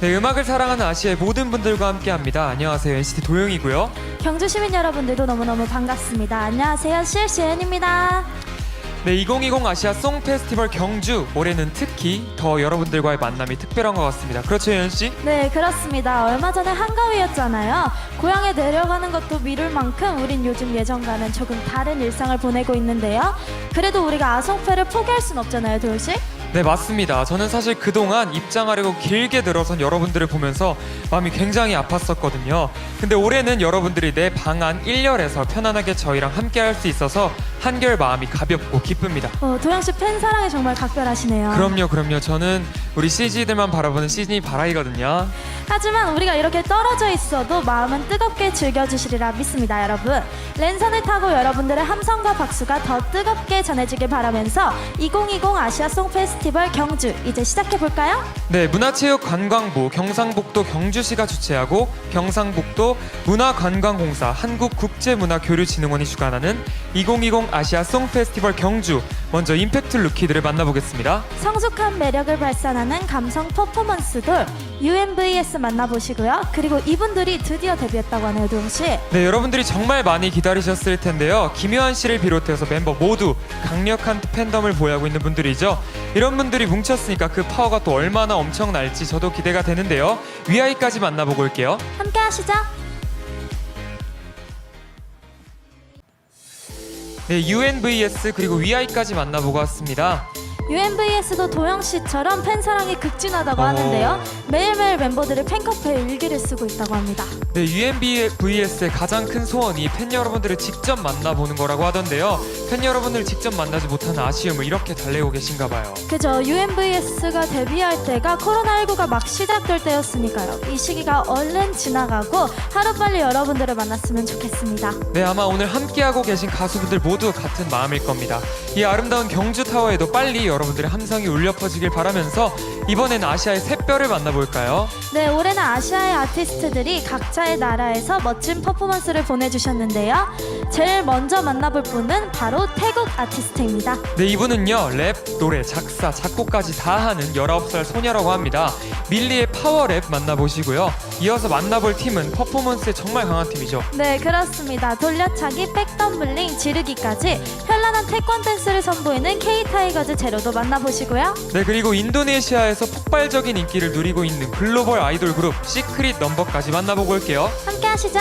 네, 음악을 사랑하는 아시아의 모든 분들과 함께합니다. 안녕하세요, NCT 도영이고요. 경주 시민 여러분들도 너무너무 반갑습니다. 안녕하세요. CLCN입니다. 네, 2020 아시아 송 페스티벌 경주 올해는 특히 더 여러분들과의 만남이 특별한 것 같습니다. 그렇죠, 예은 씨? 네, 그렇습니다. 얼마 전에 한가위였잖아요. 고향에 내려가는 것도 미룰 만큼 우린 요즘 예전과는 조금 다른 일상을 보내고 있는데요. 그래도 우리가 아송패를 포기할 순 없잖아요, 도현 씨. 네, 맞습니다. 저는 사실 그동안 입장하려고 길게 늘어선 여러분들을 보면서 마음이 굉장히 아팠었거든요. 근데 올해는 여러분들이 내 방안 1열에서 편안하게 저희랑 함께 할 수 있어서 한결 마음이 가볍고 기쁩니다. 어, 도영 씨 팬 사랑이 정말 각별하시네요. 그럼요, 그럼요. 저는 우리 CG들만 바라보는 시즌이 바라이거든요. 하지만 우리가 이렇게 떨어져 있어도 마음은 뜨겁게 즐겨주시리라 믿습니다, 여러분. 랜선을 타고 여러분들의 함성과 박수가 더 뜨겁게 전해지길 바라면서 2020 아시아 송 페스티 벌 경주 이제 시작해 볼까요? 네, 문화체육관광부 경상북도 경주시가 주최하고 경상북도 문화관광공사 한국국제문화교류진흥원이 주관하는 2020 아시아 송 페스티벌 경주 먼저 임팩트 루키들을 만나보겠습니다. 성숙한 매력을 발산하는 감성 퍼포먼스 돌 UMVS 만나보시고요. 그리고 이분들이 드디어 데뷔했다고 하네요, 도영 씨. 네, 여러분들이 정말 많이 기다리셨을 텐데요. 김효한 씨를 비롯해서 멤버 모두 강력한 팬덤을 보유하고 있는 분들이죠. 이런 분들이 뭉쳤으니까 그 파워가 또 얼마나 엄청날지 저도 기대가 되는데요. 위아이까지 만나보고 올게요. 함께 하시죠. 네, UNVS 그리고 위아이까지 만나보고 왔습니다. UMVS도 도영 씨처럼 팬 사랑이 극진하다고 어. 하는데요. 매일매일 멤버들이 팬카페에 일기를 쓰고 있다고 합니다. 네, UMVS의 가장 큰 소원이 팬 여러분들을 직접 만나보는 거라고 하던데요. 팬 여러분을 직접 만나지 못하는 아쉬움을 이렇게 달래고 계신가 봐요. 그죠. UMVS가 데뷔할 때가 코로나19가 막 시작될 때였으니까요. 이 시기가 얼른 지나가고 하루빨리 여러분들을 만났으면 좋겠습니다. 네, 아마 오늘 함께하고 계신 가수분들 모두 같은 마음일 겁니다. 이 아름다운 경주 타워에도 빨리 여러분들의 함성이 울려 퍼지길 바라면서 이번엔 아시아의 샛별을 만나볼까요? 네, 올해는 아시아의 아티스트들이 각자의 나라에서 멋진 퍼포먼스를 보내주셨는데요. 제일 먼저 만나볼 분은 바로 태국 아티스트입니다. 네, 이분은요, 랩, 노래, 작사, 작곡까지 다 하는 19살 소녀라고 합니다. 밀리의 파워랩 만나보시고요. 이어서 만나볼 팀은 퍼포먼스에 정말 강한 팀이죠. 네, 그렇습니다. 돌려차기, 백덤블링, 지르기까지 현란한 태권 댄스를 선보이는 K-타이거즈 제로도 만나보시고요. 네 그리고 인도네시아에서 폭발적인 인기를 누리고 있는 글로벌 아이돌 그룹 시크릿 넘버까지 만나보고 올게요. 함께 하시죠.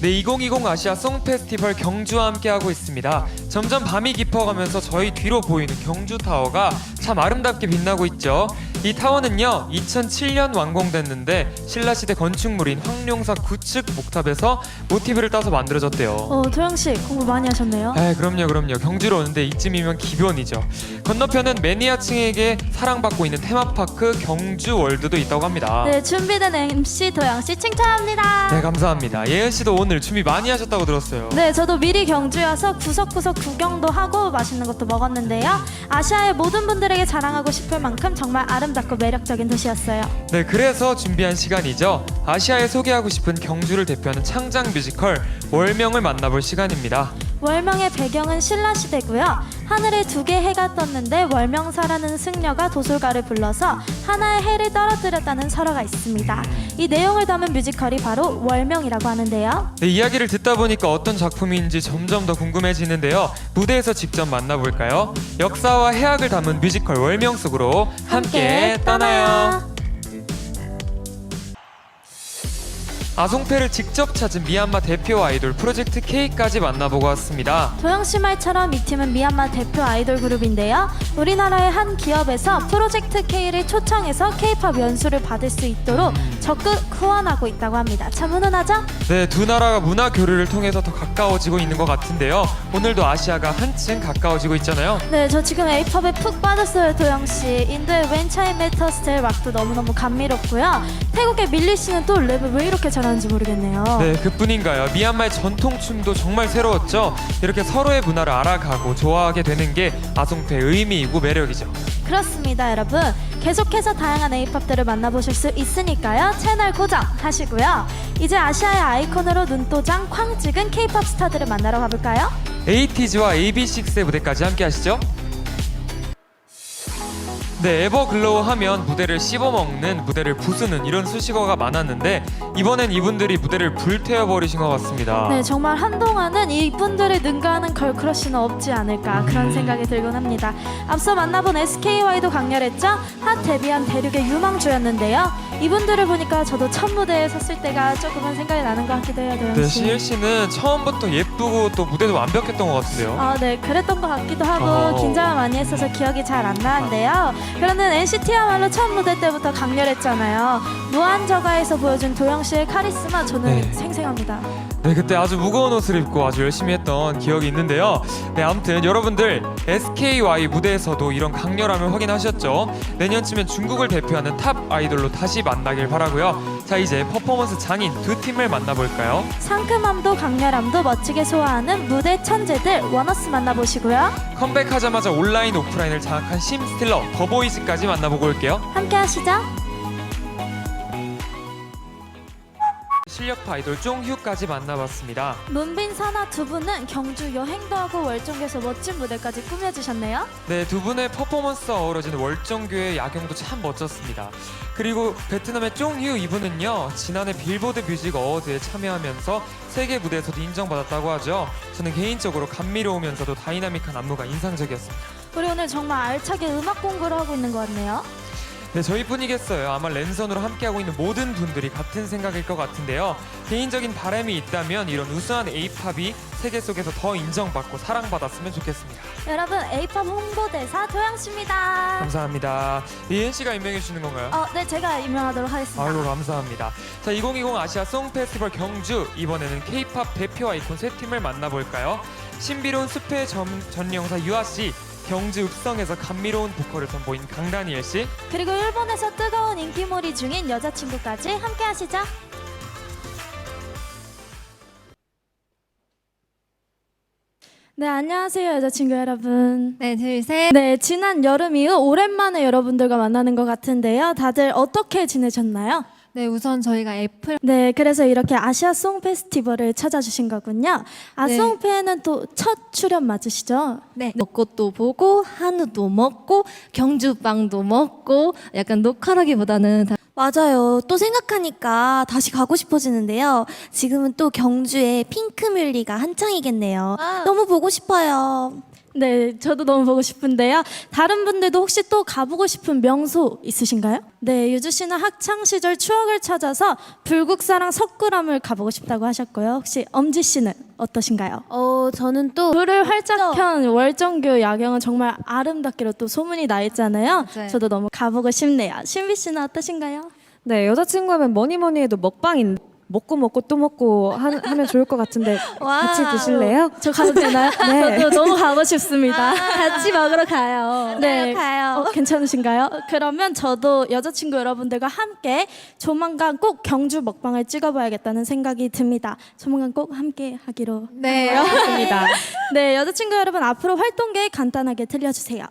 네 2020 아시아 송 페스티벌 경주와 함께하고 있습니다. 점점 밤이 깊어가면서 저희 뒤로 보이는 경주 타워가 참 아름답게 빛나고 있죠. 이 타워는요 2007년 완공됐는데 신라시대 건축물인 황룡사 구측 목탑에서 모티브를 따서 만들어졌대요. 어, 도영 씨 공부 많이 하셨네요. 아 그럼요 그럼요 경주로 오는데 이쯤이면 기본이죠 건너편은 매니아층에게 사랑받고 있는 테마파크 경주 월드도 있다고 합니다 네, 준비된 MC 도영 씨 칭찬합니다. 네 감사합니다 예은 씨도 오늘 준비 많이 하셨다고 들었어요 네, 저도 미리 경주여서 구석구석 구경도 하고 맛있는 것도 먹었는데요. 아시아의 모든 분들에게 자랑하고 싶을 만큼 정말 아름 답고 매력적인 도시였어요. 네 그래서 준비한 시간이죠 아시아에 소개하고 싶은 경주를 대표하는 창작 뮤지컬 월명을 만나볼 시간입니다 월명의 배경은 신라시대고요. 하늘에 두 개 해가 떴는데 월명사라는 승려가 도술가를 불러서 하나의 해를 떨어뜨렸다는 설화가 있습니다. 이 내용을 담은 뮤지컬이 바로 월명이라고 하는데요. 네 이야기를 듣다 보니까 어떤 작품인지 점점 더 궁금해지는데요 무대에서 직접 만나볼까요 역사와 해학을 담은 뮤지컬 월명 속으로 함께 떠나요. 아송패를 직접 찾은 미얀마 대표 아이돌 프로젝트 K까지 만나보고 왔습니다. 도영 씨 말처럼 이 팀은 미얀마 대표 아이돌 그룹인데요. 우리나라의 한 기업에서 프로젝트 K를 초청해서 K-팝 연수를 받을 수 있도록 적극 후원하고 있다고 합니다. 참 훈훈하죠? 네, 두 나라가 문화 교류를 통해서 더 가까워지고 있는 것 같은데요. 오늘도 아시아가 한층 가까워지고 있잖아요. 네, 저 지금 에이팝에 푹 빠졌어요, 도영 씨. 인도의 웬차이 메터 스타일 락도 너무너무 감미롭고요. 태국의 밀리 씨는 또 랩을 왜 이렇게 잘 하는지 모르겠네요. 네, 그뿐인가요? 미얀마의 전통 춤도 정말 새로웠죠. 이렇게 서로의 문화를 알아가고 좋아하게 되는 게 아송패의 의미이고 매력이죠. 그렇습니다, 여러분. 계속해서 다양한 에이팝들을 만나보실 수 있으니까요. 채널 고정 하시고요. 이제 아시아의 아이콘으로 눈도장 쾅 찍은 K-팝 스타들을 만나러 가볼까요? 에이티즈와 AB6IX의 무대까지 함께 하시죠. 네, 에버글로우 하면 무대를 씹어먹는, 무대를 부수는 이런 수식어가 많았는데 이번엔 이분들이 무대를 불태워버리신 것 같습니다. 네, 정말 한동안은 이분들을 능가하는 걸크러쉬는 없지 않을까 그런 생각이 들곤 합니다. 앞서 만나본 SKY도 강렬했죠? 핫 데뷔한 대륙의 유망주였는데요. 이분들을 보니까 저도 첫 무대에 섰을 때가 조금은 생각이 나는 것 같기도 해요, 도영 네, 씨. 시일 씨는 처음부터 예쁘고 또 무대도 완벽했던 것 같은데요. 아, 네, 그랬던 것 같기도 하고 어. 긴장을 많이 했어서 기억이 잘 안 나는데요. 그러는 NCT야말로 첫 무대 때부터 강렬했잖아요. 무한저가에서 보여준 도영 씨의 카리스마 저는 네. 생생합니다. 네, 그때 아주 무거운 옷을 입고 아주 열심히 했던 기억이 있는데요. 네, 아무튼 여러분들 SKY 무대에서도 이런 강렬함을 확인하셨죠? 내년쯤엔 중국을 대표하는 탑 아이돌로 다시 만나길 바라고요. 자, 이제 퍼포먼스 장인 두 팀을 만나볼까요? 상큼함도 강렬함도 멋지게 소화하는 무대 천재들 원어스 만나보시고요. 컴백하자마자 온라인 오프라인을 장악한 심스틸러 더보이즈까지 만나보고 올게요. 함께 하시죠. 실력파 아이돌 쫑휴까지 만나봤습니다. 문빈 사나 두 분은 경주 여행도 하고 월정에서 멋진 무대까지 꾸며주셨네요. 네, 두 분의 퍼포먼스와 어우러진 월정교의 야경도 참 멋졌습니다. 그리고 베트남의 쫑휴 이분은요, 지난해 빌보드 뮤직 어워드에 참여하면서 세계 무대에서도 인정받았다고 하죠. 저는 개인적으로 감미로우면서도 다이나믹한 안무가 인상적이었습니다. 우리 오늘 정말 알차게 음악 공부를 하고 있는 것 같네요. 네, 저희뿐이겠어요. 아마 랜선으로 함께하고 있는 모든 분들이 같은 생각일 것 같은데요. 개인적인 바람이 있다면 이런 우수한 에이팝이 세계 속에서 더 인정받고 사랑받았으면 좋겠습니다. 여러분 에이팝 홍보대사 도영 씨입니다. 감사합니다. 이은 씨가 임명해 주시는 건가요? 어, 네 제가 임명하도록 하겠습니다. 아이고 감사합니다. 자, 2020 아시아 송 페스티벌 경주 이번에는 K-팝 대표 아이콘 세 팀을 만나볼까요? 신비로운 숲의 전, 전령사 유아 씨, 경주 읍성에서 감미로운 보컬을 선보인 강다니엘 씨, 그리고 일본에서 뜨거운 인기몰이 중인 여자친구까지 함께 하시죠. 네, 안녕하세요, 여자친구 여러분. 네, 둘, 셋. 네, 지난 여름 이후 오랜만에 여러분들과 만나는 것 같은데요. 다들 어떻게 지내셨나요? 네, 우선 저희가 애플 네, 그래서 이렇게 아시아 송 페스티벌을 찾아주신 거군요. 아송페는 또 첫 출연 맞으시죠? 네, 먹고 또 보고 한우도 먹고 경주빵도 먹고 약간 녹화라기보다는 다 맞아요. 또 생각하니까 다시 가고 싶어지는데요. 지금은 또 경주에 핑크뮬리가 한창이겠네요. 너무 보고 싶어요. 네, 저도 너무 보고 싶은데요. 다른 분들도 혹시 또 가보고 싶은 명소 있으신가요? 네, 유주 씨는 학창 시절 추억을 찾아서 불국사랑 석굴암을 가보고 싶다고 하셨고요. 혹시 엄지 씨는 어떠신가요? 어, 저는 또 불을 활짝 편 월정교 야경은 정말 아름답기로 또 소문이 나 있잖아요. 맞아요. 저도 너무 가보고 싶네요. 신비 씨는 어떠신가요? 네, 여자친구 하면 뭐니 뭐니 해도 먹방인 먹고 먹고 또 먹고 하, 면 좋을 것 같은데 같이 와우. 드실래요? 저 가도 되나요? 네. 저도 너무 가고 싶습니다. 같이 먹으러 가요. 네. 가요. 어, 괜찮으신가요? 그러면 저도 여자친구 여러분들과 함께 조만간 꼭 경주 먹방을 찍어봐야겠다는 생각이 듭니다. 조만간 꼭 함께 하기로 네. 네, 여자친구 여러분 앞으로 활동 계획 간단하게 들려주세요.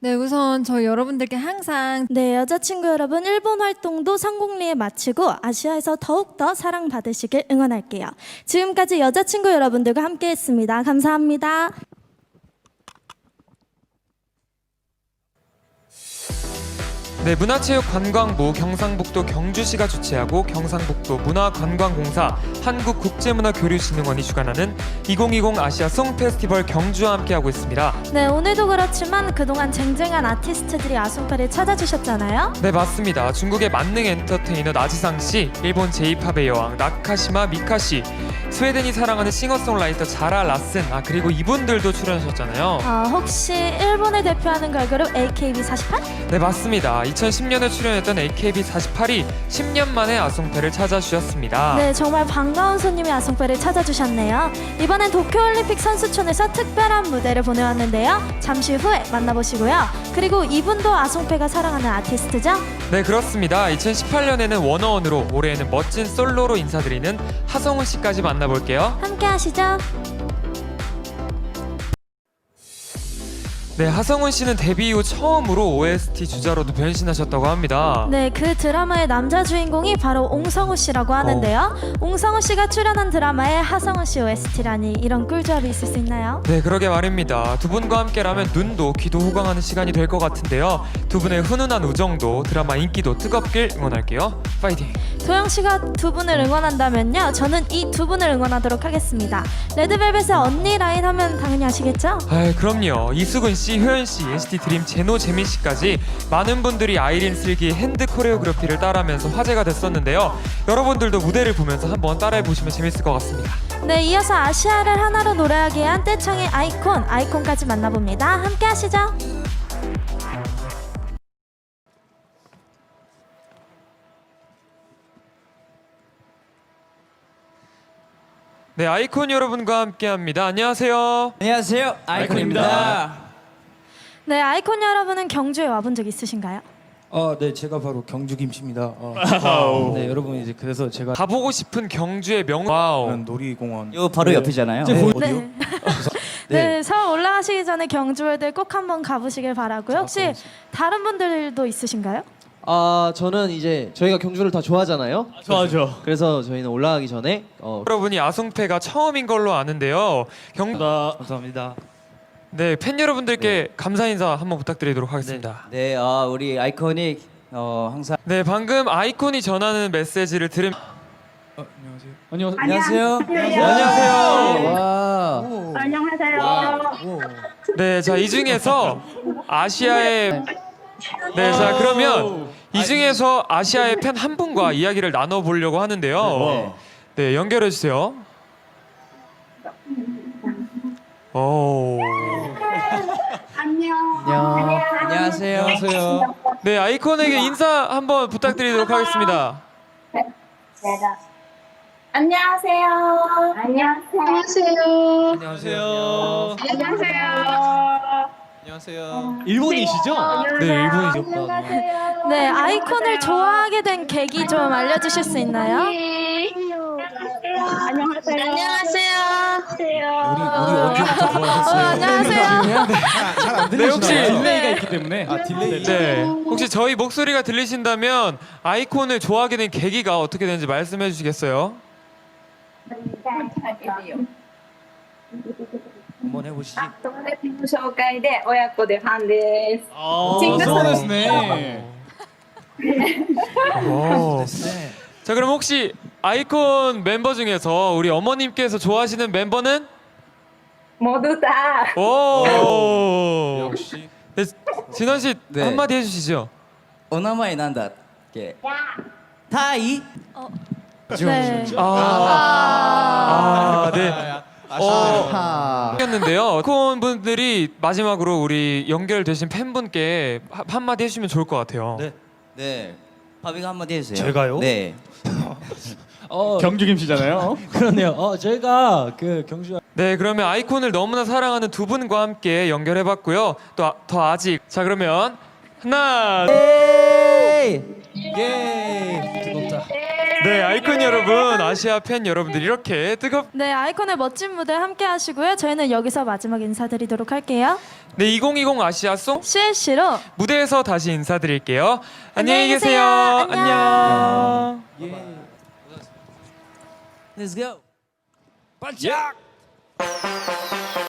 네, 우선 저희 여러분들께 항상 네, 여자친구 여러분 일본 활동도 성공리에 마치고 아시아에서 더욱더 사랑받으시길 응원할게요. 지금까지 여자친구 여러분들과 함께했습니다. 감사합니다. 네, 문화체육관광부 경상북도 경주시가 주최하고 경상북도 문화관광공사 한국국제문화교류진흥원이 주관하는 2020 아시아 송 페스티벌 경주와 함께하고 있습니다. 네, 오늘도 그렇지만 그동안 쟁쟁한 아티스트들이 아송파를 찾아주셨잖아요. 네 맞습니다. 중국의 만능 엔터테이너 나지상 씨, 일본 제이팝의 여왕 나카시마 미카 씨, 스웨덴이 사랑하는 싱어송라이터 자라 라슨, 아 그리고 이분들도 출연하셨잖아요. 아, 혹시 일본을 대표하는 걸그룹 AKB48? 네 맞습니다. 2010년에 출연했던 AKB48이 10년 만에 아송패를 찾아주셨습니다. 네, 정말 반가운 손님이 아송패를 찾아주셨네요. 이번엔 도쿄올림픽 선수촌에서 특별한 무대를 보내왔는데요. 잠시 후에 만나보시고요. 그리고 이분도 아송패가 사랑하는 아티스트죠? 네 그렇습니다. 2018년에는 원어원으로 올해에는 멋진 솔로로 인사드리는 하성우 씨까지 만나 볼게요. 함께 하시죠. 네, 하성훈 씨는 데뷔 이후 처음으로 OST 주자로도 변신하셨다고 합니다. 네, 그 드라마의 남자 주인공이 바로 옹성우 씨라고 하는데요. 옹성우 씨가 출연한 드라마에 하성우 씨 OST라니 이런 꿀조합이 있을 수 있나요? 네, 그러게 말입니다. 두 분과 함께라면 눈도 귀도 호강하는 시간이 될 것 같은데요. 두 분의 훈훈한 우정도 드라마 인기도 뜨겁길 응원할게요. 파이팅! 도영 씨가 두 분을 응원한다면요. 저는 이 두 분을 응원하도록 하겠습니다. 레드벨벳의 언니 라인 하면 당연히 아시겠죠? 아, 그럼요. 이수근 씨, 효연 씨, NCT 드림 제노 재민 씨까지 많은 분들이 아이린 슬기 핸드 코레오그래피를 따라하면서 화제가 됐었는데요. 여러분들도 무대를 보면서 한번 따라해 보시면 재밌을 것 같습니다. 네, 이어서 아시아를 하나로 노래하게 한 떼창의 아이콘, 아이콘까지 만나봅니다. 함께 하시죠. 네, 아이콘 여러분과 함께합니다. 안녕하세요. 안녕하세요 아이콘입니다. 네, 아이콘 여러분은 경주에 와본 적 있으신가요? 아, 네, 제가 바로 경주 김씨입니다. 어, 네, 여러분 이제 그래서 제가 가보고 싶은 경주의 명. 와우. 놀이공원. 요 바로 네. 옆이잖아요. 네, 어디요? 네. 네, 서울 올라가시기 전에 경주에들 꼭 한번 가보시길 바라고요. 혹시 다른 분들도 있으신가요? 아 저는 이제 저희가 경주를 다 좋아하잖아요. 좋아죠. 그래서 저희는 올라가기 전에 어, 여러분이 아송패가 처음인 걸로 아는데요. 경 감사합니다. 네, 팬 여러분들께 감사 인사 한번 부탁드리도록 하겠습니다. 네, 아, 우리 아이콘이 어, 항상 네, 방금 아이콘이 전하는 메시지를 들으 안녕하세요. 안녕하세요. 와 네, 자, 이 중에서 아시아의 네, 자, 그러면 이 중에서 아시아의 팬 한 분과 이야기를 나눠 보려고 하는데요. 네, 연결해 주세요. 오. 안녕하세요. 안녕하세요. 네, 아이콘에게 인사 한번 부탁드리도록 하겠습니다. 안녕하세요. 안녕하세요. 안녕하세요. 안녕하세요. 일본이시죠? 네, 일본이죠. 네, 아이콘을 좋아하게 된 계기 좀 알려주실 수 있나요? 안녕하세요. 우리 우리 언제부터 어, 좋아하셨어요? 안녕하세요. 네, 혹시 딜레이가 있기 때문에. 아, 딜레이. 네, 혹시 저희 목소리가 들리신다면 아이콘을 좋아하게 된 계기가 어떻게 되는지 말씀해 주시겠어요? 한번 해 보시지. 友達の紹介で親子でファンです。 아, そうですね。 오. 자, 그럼 혹시 아이콘 멤버 중에서 우리 어머님께서 좋아하시는 멤버는? 모두 다 오. 역시 네, 진원 씨 네. 한마디 해주시죠. 오나마이 난다. 예. 게. 타이 어. 네. 아. 아. 아, 네. 아, 네. 어, 였는데요. 콘 분들이 마지막으로 우리 연결되신 팬분께 한마디 해주시면 좋을 것 같아요. 네. 네. 바비가 한마디 해주세요. 제가요? 네. 어, 경주 김씨잖아요. 그렇네요. 어, 저희가 그 경주 네, 그러면 아이콘을 너무나 사랑하는 두 분과 함께 연결해봤고요. 또 더 아직 자 그러면 하나, 에이! 뜨겁다. 네 아이콘 여러분, 아시아 팬 여러분들 이렇게 뜨겁. 네, 아이콘의 멋진 무대 함께 하시고요. 저희는 여기서 마지막 인사드리도록 할게요. 네, 2020 아시아 송 CLC로 무대에서 다시 인사드릴게요. 안녕히 계세요. 계세요. 안녕. Let's go. 반짝.